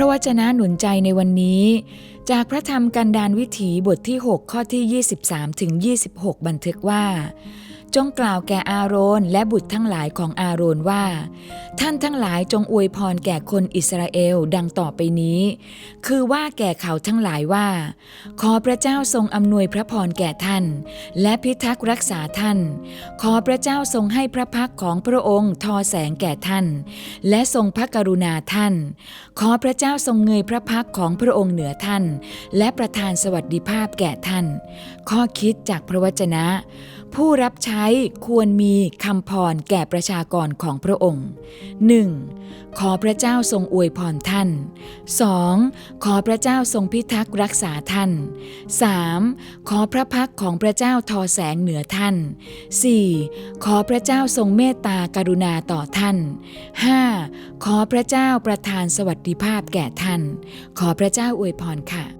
ระวจนะหนุนใจในวันนี้ จากพระธรรมกันดานวิถีบทที่ 6 ข้อที่ 23 ถึง 26 บันทึกว่า จงกล่าวแก่อาโรนและบุตรทั้งหลายของอาโรนว่า ท่านทั้งหลายจงอวยพรแก่คนอิสราเอลดังต่อไปนี้ คือว่าแก่เขาทั้งหลายว่า ขอพระเจ้าทรงอำนวยพระพรแก่ท่าน และพิทักษ์รักษาท่าน ขอพระเจ้าทรงให้พระพักของพระองค์ทอแสงแก่ท่าน และทรงพระกรุณาท่าน ขอพระเจ้าทรงเงยพระพักของพระองค์เหนือท่าน และประทานสวัสดิภาพแก่ท่าน ข้อคิดจากพระวจนะ ผู้รับใช้ควรมีคำพรแก่ประชากรของพระองค์ 1. ขอพระเจ้าทรงอวยพรท่าน 2. ขอพระเจ้าทรงพิทักษ์รักษาท่าน 3. ขอพระพักของพระเจ้าทอแสงเหนือท่าน 4. ขอพระเจ้าทรงเมตตากรุณาต่อท่าน 5. ขอพระเจ้าประทานสวัสดิภาพแก่ท่าน ขอพระเจ้าอวยพรค่ะ